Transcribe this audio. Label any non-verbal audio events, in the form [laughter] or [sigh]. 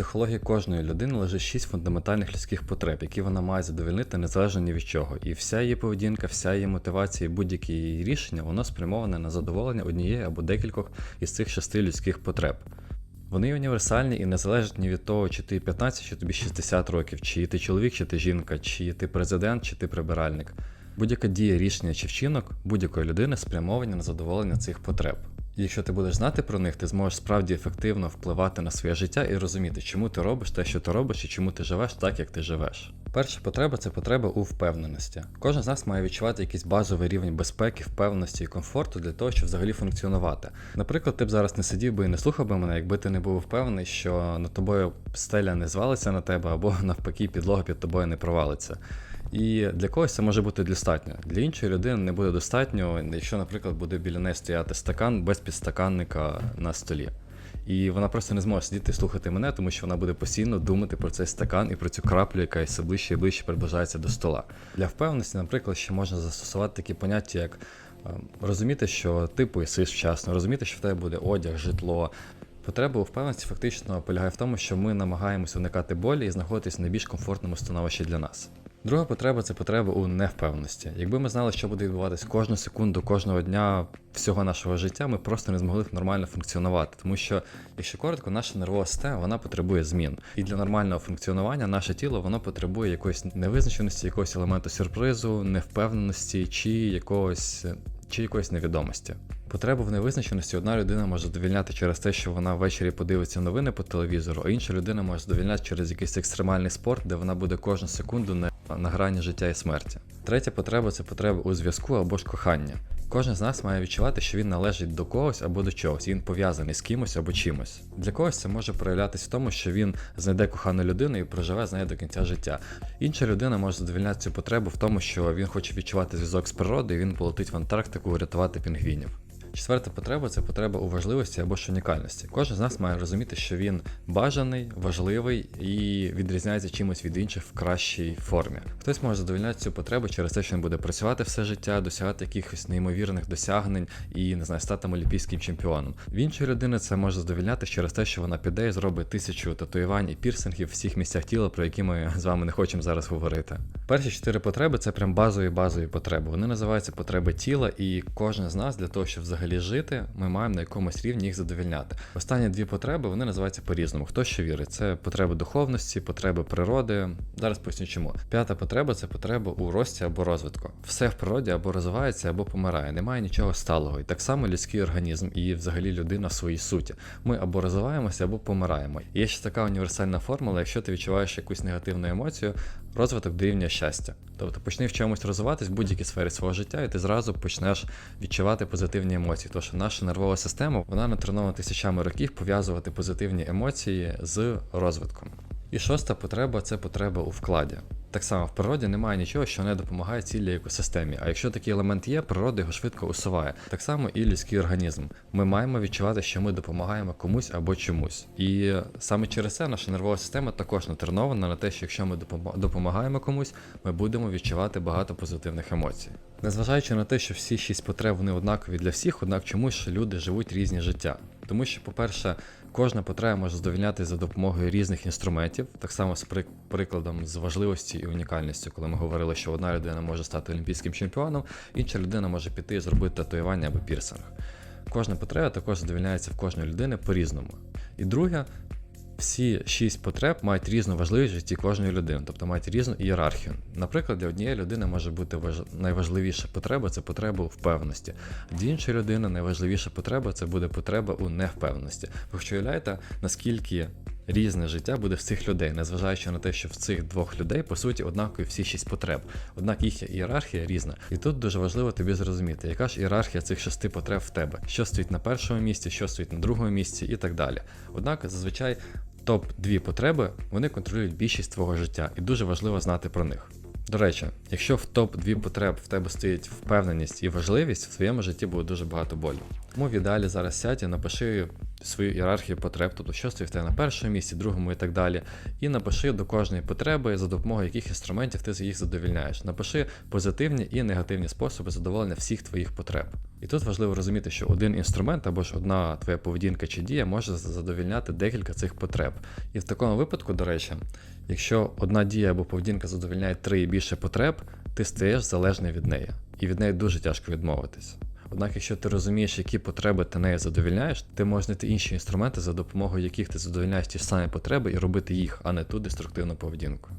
психології кожної людини лежить шість фундаментальних людських потреб, які вона має задовольнити незалежно ні від чого. І вся її поведінка, вся її мотивація, будь-які її рішення, воно спрямоване на задоволення однієї або декількох із цих шести людських потреб. Вони універсальні і не залежать ні від того, чи ти 15, чи тобі 60 років, чи ти чоловік, чи ти жінка, чи ти президент, чи ти прибиральник. Будь-яка дія, рішення чи вчинок будь-якої людини спрямовані на задоволення цих потреб. І якщо ти будеш знати про них, ти зможеш справді ефективно впливати на своє життя і розуміти, чому ти робиш те, що ти робиш, і чому ти живеш так, як ти живеш. Перша потреба це потреба у впевненості. Кожен з нас має відчувати якийсь базовий рівень безпеки, впевненості і комфорту для того, щоб взагалі функціонувати. Наприклад, ти б зараз не сидів би і не слухав би мене, якби ти не був впевнений, що над тобою стеля не звалиться на тебе, або [laughs] навпаки, підлога під тобою не провалиться. І для когось це може бути достатньо. Для іншої людини не буде достатньо, якщо, наприклад, буде біля неї стояти стакан без підстаканника на столі. І вона просто не зможе сидіти і слухати мене, тому що вона буде постійно думати про цей стакан і про цю краплю, яка все ближче і ближче приближається до стола. Для впевненості, наприклад, ще можна застосувати такі поняття, як е, розуміти, що ти поїсиш вчасно, розуміти, що в тебе буде одяг, житло. Потреба у впевненості фактично полягає в тому, що ми намагаємося уникати болі і знаходитись в найбільш комфортному становищі для нас. Друга потреба це потреба у невпевненості. Якби ми знали, що буде відбуватись кожну секунду, кожного дня всього нашого життя, ми просто не змогли б нормально функціонувати. Тому що, якщо коротко, наша нервова система вона потребує змін. І для нормального функціонування наше тіло воно потребує якоїсь невизначеності, якогось елементу сюрпризу, невпевненості чи якогось чи якоїсь невідомості. Потребу в невизначеності одна людина може задовільняти через те, що вона ввечері подивиться новини по телевізору, а інша людина може задовільняти через якийсь екстремальний спорт, де вона буде кожну секунду на, на грані життя і смерті. Третя потреба це потреба у зв'язку або ж кохання. Кожен з нас має відчувати, що він належить до когось або до чогось, він пов'язаний з кимось або чимось. Для когось це може проявлятися в тому, що він знайде кохану людину і проживе з нею до кінця життя. Інша людина може задовільняти цю потребу в тому, що він хоче відчувати зв'язок з природою, і він полетить в Антарктику рятувати пінгвінів. Четверта потреба це потреба у важливості або ж унікальності. Кожен з нас має розуміти, що він бажаний, важливий і відрізняється чимось від інших в кращій формі. Хтось може задовольняти цю потребу через те, що він буде працювати все життя, досягати якихось неймовірних досягнень і не знаю, стати олімпійським чемпіоном. В іншої людини це може задовольняти через те, що вона піде і зробить тисячу татуювань і пірсингів в всіх місцях тіла, про які ми з вами не хочемо зараз говорити. Перші чотири потреби це прям базові базові потреби. Вони називаються потреби тіла, і кожен з нас для того, щоб взагалі жити, ми маємо на якомусь рівні їх задовільняти. Останні дві потреби вони називаються по-різному. Хто що вірить? Це потреби духовності, потреби природи. Зараз поясню чому. П'ята потреба це потреба у рості або розвитку. Все в природі або розвивається, або помирає. Немає нічого сталого. І так само людський організм і взагалі людина в своїй суті. Ми або розвиваємося, або помираємо. І є ще така універсальна формула, якщо ти відчуваєш якусь негативну емоцію, розвиток дорівнює щастя. Тобто почни в чомусь розвиватись в будь-якій сфері свого життя, і ти зразу почнеш відчувати позитивні емоції. Тому що наша нервова система вона натренована тисячами років пов'язувати позитивні емоції з розвитком. І шоста потреба це потреба у вкладі. Так само в природі немає нічого, що не допомагає цілій екосистемі. А якщо такий елемент є, природа його швидко усуває. Так само і людський організм. Ми маємо відчувати, що ми допомагаємо комусь або чомусь. І саме через це наша нервова система також натренована на те, що якщо ми допомагаємо комусь, ми будемо відчувати багато позитивних емоцій. Незважаючи на те, що всі шість потреб вони однакові для всіх, однак чомусь люди живуть різні життя. Тому що, по-перше, кожна потреба може здовільнятися за допомогою різних інструментів, так само з прикладом з важливості і унікальністю, коли ми говорили, що одна людина може стати олімпійським чемпіоном, інша людина може піти і зробити татуювання або пірсинг. Кожна потреба також задовільняється в кожної людини по-різному. І друге, всі шість потреб мають різну важливість в житті кожної людини, тобто мають різну ієрархію. Наприклад, для однієї людини може бути важ... найважливіша потреба це потреба у впевненості. Для іншої людини найважливіша потреба це буде потреба у невпевненості. Ви що уявляєте, наскільки різне життя буде в цих людей, незважаючи на те, що в цих двох людей по суті однакові всі шість потреб. Однак їхня ієрархія різна. І тут дуже важливо тобі зрозуміти, яка ж ієрархія цих шести потреб в тебе, що стоїть на першому місці, що стоїть на другому місці і так далі. Однак зазвичай топ-2 потреби вони контролюють більшість твого життя, і дуже важливо знати про них. До речі, якщо в топ-2 потреб в тебе стоїть впевненість і важливість, в твоєму житті буде дуже багато болю. Тому в ідеалі зараз сядь і напиши свою ієрархію потреб, тобто що стоїть на першому місці, другому і так далі. І напиши до кожної потреби, за допомогою яких інструментів ти їх задовільняєш. Напиши позитивні і негативні способи задоволення всіх твоїх потреб. І тут важливо розуміти, що один інструмент або ж одна твоя поведінка чи дія може задовільняти декілька цих потреб. І в такому випадку, до речі, якщо одна дія або поведінка задовільняє три і більше потреб, ти стаєш залежний від неї, і від неї дуже тяжко відмовитись. Однак, якщо ти розумієш, які потреби ти неї задовільняєш, ти можеш знайти інші інструменти, за допомогою яких ти задовільняєш ті ж самі потреби і робити їх, а не ту деструктивну поведінку.